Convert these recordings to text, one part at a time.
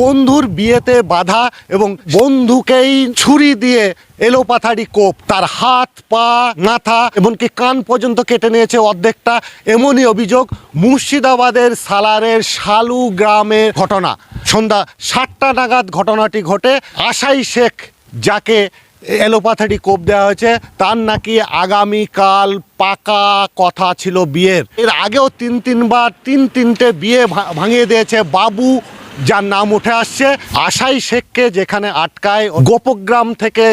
বন্ধুর বিয়েতে বাধা এবং বন্ধুকেই ছুরি দিয়ে এলোপাথারি কোপ। তার হাত, পা মাথা এমনকি কান পর্যন্ত কেটে নিয়েছে অর্ধেকটা। এমনই অভিযোগ মুর্শিদাবাদের সালারের শালু গ্রামের ঘটনা। সন্ধ্যা সাতটা নাগাদ ঘটনাটি ঘটে। আশাই শেখ যাকে এলোপাথারি কোপ দেওয়া হয়েছে, তার নাকি আগামীকাল পাকা কথা ছিল বিয়ের। এর আগেও তিন তিনবার তিন তিনটে বিয়ে ভাঙিয়ে দিয়েছে বাবু যার নাম উঠে আসছে আশাই শেখকে, যেখানে আটকায় গোপগ্রাম থেকে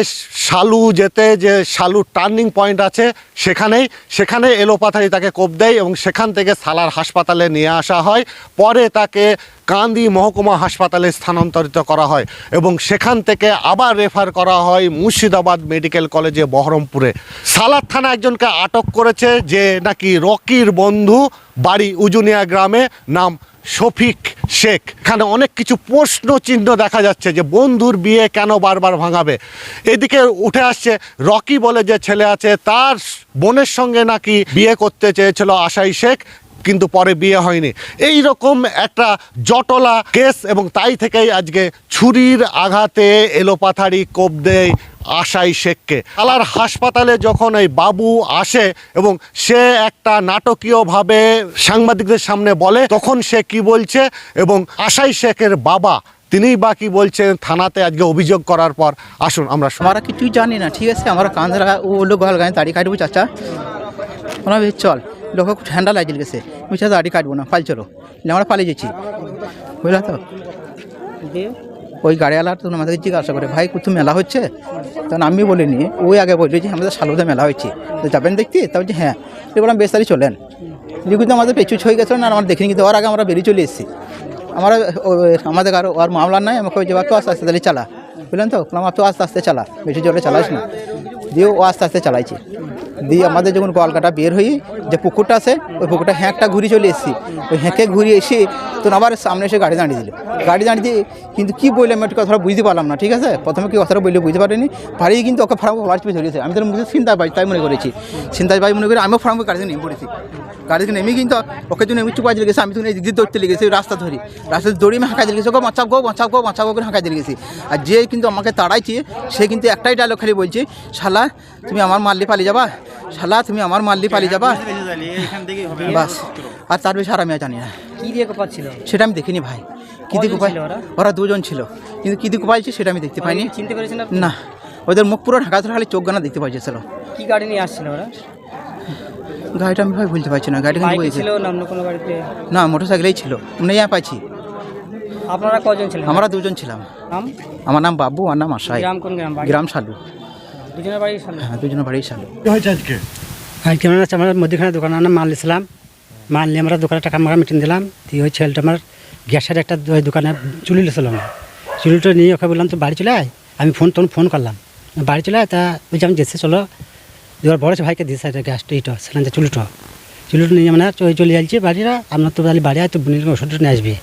শালু যেতে যে শালু টার্নিং পয়েন্ট আছে সেখানেই। সেখানে এলোপাথারি তাকে কোপ দেয় এবং সেখান থেকে সালার হাসপাতালে নিয়ে আসা হয়। পরে তাকে কান্দি মহকুমা হাসপাতালে স্থানান্তরিত করা হয় এবং সেখান থেকে আবার রেফার করা হয় মুর্শিদাবাদ মেডিকেল কলেজে বহরমপুরে। সালার থানা একজনকে আটক করেছে যে নাকি রকির বন্ধু, বাড়ি উজুনিয়া গ্রামে, নাম শফিক শেখ। এখানে অনেক কিছু প্রশ্ন চিহ্ন দেখা যাচ্ছে যে বন্ধুর বিয়ে কেন বারবার ভাঙাবে। এদিকে উঠে আসছে, রকি বলে যে ছেলে আছে, তার বোনের সঙ্গে নাকি বিয়ে করতে চেয়েছিল আশাই শেখ। কিন্তু পরে বিয়ে হয়নি। এই রকম একটা জটলা কেস এবং তাই থেকেই আজকে ছুরির আঘাতে এলোপাথারি কোপ দেয় আশাই শেখকে। আলার হাসপাতালে যখন এই বাবু আসে এবং সে একটা নাটকীয়ভাবে সাংবাদিকদের সামনে বলে, তখন সে কি বলছে এবং আশাই শেখের বাবা, তিনিই বা কি বলছেন থানাতে আজকে অভিযোগ করার পর আসুন, আমরা। আমরা কিছুই জানি না, ঠিক আছে? আমরা কাঁধরা ও বলল গল গায়ে দাড়ি কাটবো, চাচা। বেশ চল। লোক ঠান্ডা লাগছিল গেছে। বুঝছে দাড়ি কাটবো না পাল চলো আমরা পালিয়ে যাচ্ছি। বুঝলা তো? ওই গাড়িওয়ালা তখন আমাদেরকে জিজ্ঞাসা করে, ভাই, কোথাও মেলা হচ্ছে? তখন আমি বলিনি, ওই আগে বললি যে, আমাদের সালুদে মেলা হচ্ছে তো যাবেন দেখতে? তা বলছি হ্যাঁ। বললাম, বেশ, তাহলে চলেন। লিখুন আমাদের পেছু ছই গেছিল না, আর আমরা দেখিনি কিন্তু, ওর আগে আমরা বেরিয়ে চলে এসেছি। আমরা আমাদের আর, ওর মামলা নাই, আমাকে যে তো আস্তে আস্তে তাহলে চালা। বুঝলেন তো? বললাম তো আস্তে আস্তে চালা, বেশি জোরে চালাস না। দিয়ে ও আস্তে আস্তে চালাইছে। দিয়ে আমাদের যখন গোয়ালকাটা বের হই, যে পুকুরটা আছে, ওই পুকুরটা হ্যাঁকটা ঘুরে চলে এসেছি। ওই হ্যাঁকে ঘুরে এসে তো আবার সামনে এসে গাড়ি দাঁড়িয়ে দিল। গাড়ি দাঁড়িয়ে দিয়ে কিন্তু কী বললাম একটু কথাটা বুঝতে পারলাম না, ঠিক আছে? প্রথমে কি কথাটা বললে বুঝতে পারিনি? ভারী কিন্তু ওকে ফার্ম লাস্ট পেয়ে ধরেছে আমি তো মুখে চিন্তা পাই তাই মনে করেছি। চিন্তায় পাই মনে করে আমিও ফার্মে গাড়িতে নেমে পড়েছি। গাড়িতে নেমে কিন্তু ওকে জন্য এমনি চুপাই লেগেছে, আমি তখন দিক দিয়ে দৌড়তে লেগেছি রাস্তা ধরি। রাস্তা দৌড়ে আমি হাঁকা লেগেছি ওকে বাঁচাও গো বাঁচাও গো করে হাঁকা লেগেছি আর যে কিন্তু আমাকে তাড়াইছে, সে কিন্তু একটাই ডায়লগ খালি বলছে, শালা, তুমি আমার মারলি পালিয়ে যাবা? শালা তুমি আমার মারলি পালিয়ে যাবা? বাস। আর তার বেশি আর আমি আর জানি না। কি দিয়ে কোপাচ্ছিল? সেটা আমি দেখিনি ভাই। কী দিকে কজন উপায় ওরা? ওরা দুজন ছিল। কিন্তু কী দিকে পাইছে সেটা আমি দেখতে পাইনি। চিনতে পেরেছেন না। ওদের মুখ পুরো ঢাকা ধরে খালি চোখ গানা দেখতে পাইছিল কি গাড়ি নিয়ে আসছিল ওরা? গাড়িটা আমি ভাই বলতে পারছি না। গাড়িটা কিন্তু বলছে। ছিল না অন্য কোনো গাড়িতে? না মোটর সাইকেলেই ছিল। মানে ইয়া পাইছি। আপনারা কজন ছিলেন? আমরা দুজন ছিলাম। নাম? আমার নাম বাবু আর নাম আশাই। গ্রাম কোন গ্রাম? গ্রাম শালু দুজনের বাড়ি সামনে। হ্যাঁ দুজনের বাড়ি শালু কি হয়েছে আজকে? আজকে আমরা হচ্ছে আমার মুদিখানা দোকানে আমরা মাল নিয়েছিলাম মাল নিয়ে আমরা দোকানে টাকা মাকা মিটিং দিলাম। দিয়ে ওই ছেলেটা আমার গ্যাসের একটা ওই দোকানে চুলি নিয়েছিলাম চুলিটা নিয়ে ওকে বললাম তো বাড়ি চলে আয়। আমি ফোন তখন ফোন করলাম। বাড়ি চলে আয় তা বলছি আমি যেতে চলো। ওর বড় ছে ভাইকে দিয়েছে এটা গ্যাসটা এইটা সিলিন্ডার চুলিটা। চুলিটা নিয়ে মানে চলে চলে যাচ্ছি বাড়িরা আপনার তো তাহলে বাড়ি আয় তো বোনের ওষুধটা নিয়ে আসবে।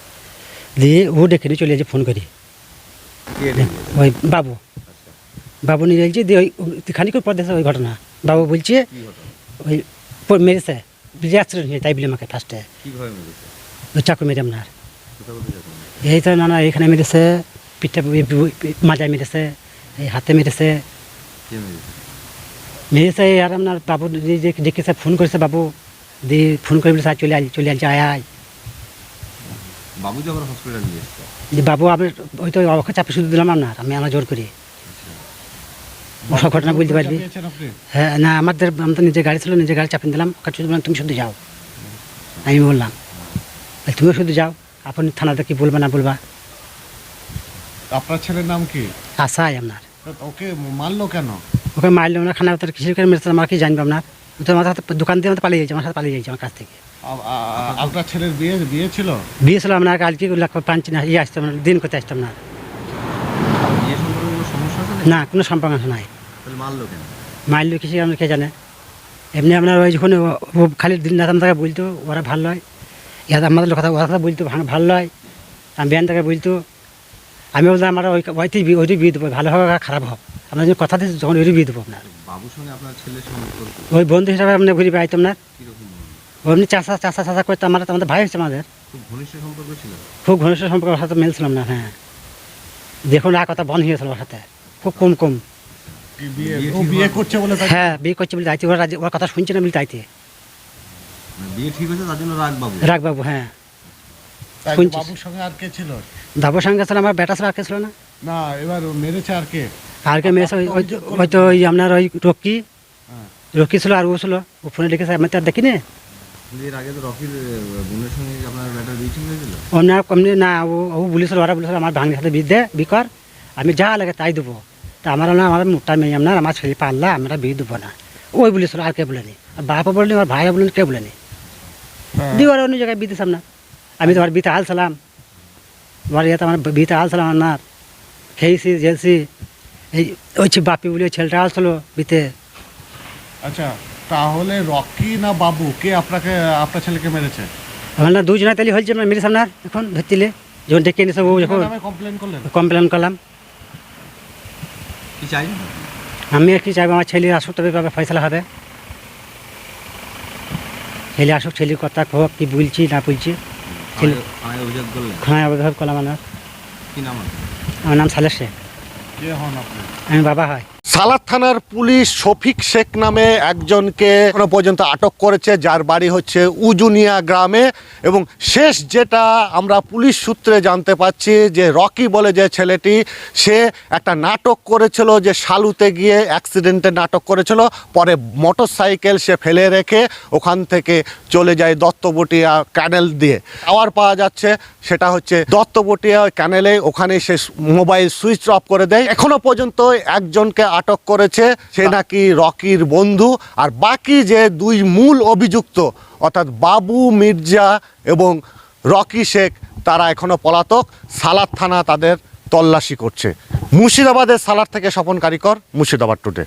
দিয়ে ও ডেকে নিয়ে চলে যাচ্ছে ফোন করি। ওই বাবু। বাবু নিয়ে যাচ্ছি দিয়ে ওই খানিক পর দেখে ওই ঘটনা। বাবু বলছে ওই মেরেছে অ্যাক্সিডেন্ট হয়ে তাই বলে আমাকে ফার্স্টে চাকু মেরে আপনার। এই তো না না এখানে মেরেছে পিঠে মাজায় মেরেছে এই হাতে মেরেছে। মেরেছে? আর আপনার বাবু যে- যে দেখেছে ফোন করেছে বাবু দিয়ে ফোন করে বলেছে "আয় চলে আয় চলে আয় আয়। বাবু যখন হসপিটাল যে বাবু আমি ওই তো ওকে চাপে শুধু দিলাম আপনার আমি আমার জোর করি। সব ঘটনা বলতে পারবি? হ্যাঁ না আমাদের আমাদের নিজের গাড়ি ছিল নিজের গাড়ি চাপিয়ে দিলাম। ওকে শুধু বললাম তুমি শুধু যাও। আমি বললাম তুমিও শুধু যাও। আপনি থানাতে কি বলবে না বলবা? আপনার ছেলের নাম কি? আশাই আপনার। ওকে মারলো কেন? ওকে মারলে ওনার খানা তার কিসের করে মেরেছে আমার কি জানবে আপনার? তো আমার হাতে দোকান দিয়ে আমাদের পালিয়ে যাচ্ছে আমার সাথে পালিয়ে যাচ্ছে আমার কাছ থেকে। আপনার ছেলের বিয়ে বিয়ে ছিল? বিয়ে ছিল আপনার কালকে পাঞ্চি না ইয়ে আসতাম না দিন করতে আসতাম না? না কোনো সম্পর্ক নাই। মারলো কেন? মারলো কিছু আমরা কে জানে? এমনি আপনার ওই যখন খালি দিন রাত আমাকে বলতো ওরা ভালো হয় ইয়াদ আমাদের কথা ওরা কথা বলতো ভালো হয় আমি বিয়ান থেকে বলতো আমি বলতাম আমরা ওই ওইটাই বি- ওইটাই বিয়ে দেবো ভালো হোক আর খারাপ হোক। আমরা যখন কথা দিচ্ছি তখন ওইটাই বিয়ে দেবো আপনার। বাবুর সঙ্গে আপনার ছেলের সম্পর্ক ওই বন্ধু হিসাবে আমরা ঘুরে বেড়াইতাম না। এমনি চাষা চাষা চাষা করতাম আমরা আমাদের ভাই হচ্ছে আমাদের। খুব ঘনিষ্ঠ সম্পর্ক ছিল? খুব ঘনিষ্ঠ সম্পর্ক সাথে মিলছিলাম না হ্যাঁ। দেখুন আর কথা বন্ধ হয়েছিল ওর সাথে। খুব কম কম। বিয়ে? ও বিয়ে করছে বলে হ্যাঁ বিয়ে করছে বলে ওর কথা শুনছে না বলে যাইতে। মানে বিয়ে ঠিক হয়েছে তার জন্য রাগ বাবু হ্যাঁ। বাবুর সঙ্গে আর কে ছিল? দাবুর সঙ্গে ছিল আমার বেটা আর কে ছিল না? না এবার মেরেছে আর কে? আর কে ওই- হয়তো ওই আপনার ওই রকি। হ্যাঁ। রকি ছিল আর ও ছিল। ও ফোনে লিখেছে আমি তো আর দেখিনি। তো না ও ও বলেছিল ওরা বলেছিল আমার ভাঙনি সাথে বিয়ে দে বিকর আমি যা লাগে তাই দেবো। তা আমার না আমার মোটা মেয়ে আপনার আমার ছেলে পারলা আমরা বিয়ে দেবো না। ওই বলেছিল আর কে বলেনি আর বাপও বলেনি আমার ভাইও বলেনি কে বলেনি দিয়ে ওরা অন্য জায়গায় বিয়ে দিতাম না আমি তোমার বিতে হালছিলাম তোমার ইয়েতে আমার বিতে হালছিলাম আমার। খেয়েছি জেলছি। এই ওই বাপি বলে ছেলেটা হালছিল বিতে আচ্ছা তাহলে রকি না বাবু? কে আপনাকে আপনার ছেলেকে মেরেছে? আমার না দুজনে তালি হয়েছে মেরে সামনে এখন ধরতিলে। যখন ডেকে নিয়েছে ও যখন কমপ্লেন করলেন? কমপ্লেন করলাম। কি চাই? আমি কি চাইব? আমার ছেলে আসুক তবে কবে ফয়সলা হবে। ছেলে আসুক ছেলের কথা হোক কি বলছি না বলছি। ছেলে থানায় অভিযোগ করলেন? করলাম আমার। কি নাম আমার নাম সালেশ শেখ। আমি বাবা হয়। সালাদ থানার পুলিশ শফিক শেখ নামে একজনকে এখনও পর্যন্ত আটক করেছে, যার বাড়ি হচ্ছে উজুনিয়া গ্রামে। এবং শেষ যেটা আমরা পুলিশ সূত্রে জানতে পাচ্ছি, যে রকি বলে যে ছেলেটি, সে একটা নাটক করেছিল যে শালুতে গিয়ে অ্যাক্সিডেন্টে নাটক করেছিল। পরে মোটর সাইকেল সে ফেলে রেখে ওখান থেকে চলে যায় দত্তবটিয়া ক্যানেল দিয়ে। আওয়ার পাওয়া যাচ্ছে, সেটা হচ্ছে দত্তবটিয়া ক্যানেলে ওখানে সে মোবাইল সুইচ অফ করে দেয়। এখনও পর্যন্ত একজনকে আটক করেছে সে নাকি রকির বন্ধু। আর বাকি যে দুই মূল অভিযুক্ত অর্থাৎ বাবু মির্জা এবং রকি শেখ তারা এখনও পলাতক। সালাদ থানা তাদের তল্লাশি করছে। মুর্শিদাবাদের সালাদ থেকে স্বপন কারিকর মুর্শিদাবাদ টুডে